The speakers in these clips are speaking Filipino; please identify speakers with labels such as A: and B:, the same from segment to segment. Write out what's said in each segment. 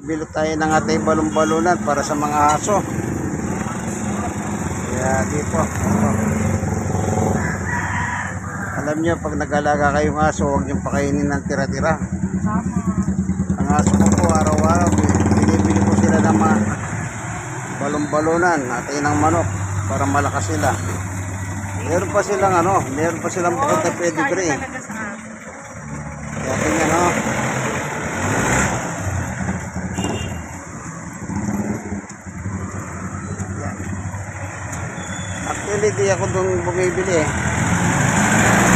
A: Bilo tayo ng ating balon-balunan para sa mga aso. Kaya dito. Alam niyo, pag nag-alaga kayong aso, huwag niyong pakainin ng tira-tira. Ang aso ko po, araw-araw, binibili ko sila ng mga balon-balunan, atin ng manok, para malakas sila. Meron pa silang ano, meron pa silang bukod na pedigree.
B: talaga sa akin.
A: Kaya tingnan oh. Yan. Actually, di ako doon bumibili eh.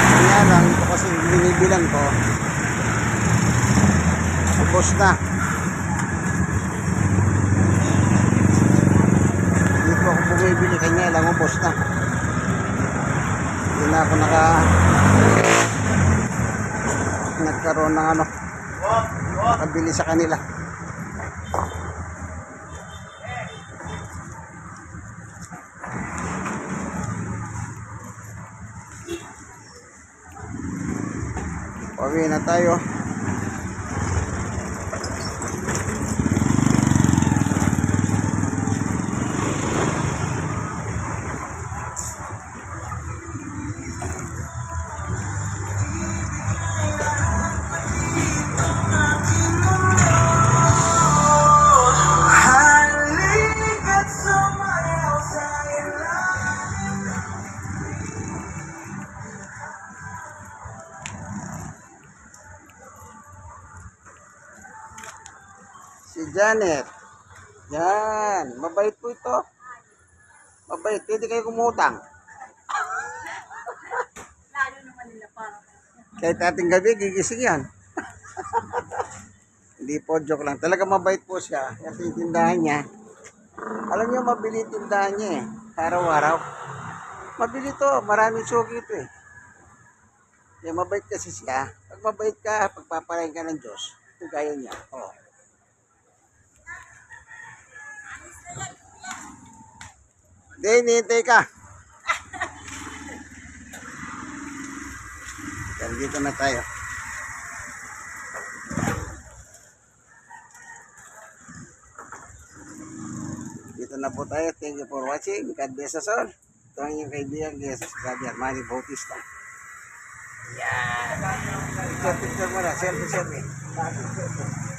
A: Kanya lang, ito kasi binibilan ko. Ubos na. Dito ako bumibili, kanya lang ubos na. Hindi na ako naka nagkaroon ng ano nakabili sa kanila Pauwi na tayo si Janet. Yan. Mabait po ito. Mabait. Pwede kayo kumutang.
B: Lalo naman nila parang.
A: kahit ating gabi gigising yan. Hindi po joke lang. Talaga mabait po siya. Kasi yung tindahan niya alam niyo mabili tindahan niya eh. Araw-araw. Mabili to. Maraming sugi ito eh. Kaya mabait kasi siya. Pag mabait ka pagpapalain ka ng Diyos kung kaya niya. Oh. Hindi, hinihintay ka. Yan, dito na tayo. Dito na po tayo. Thank you for watching. God bless us all. Ito ang inyong kaibigan, Jesus Brother Manny Bautista. Yan. Picture, picture mo na. Selfie, selfie.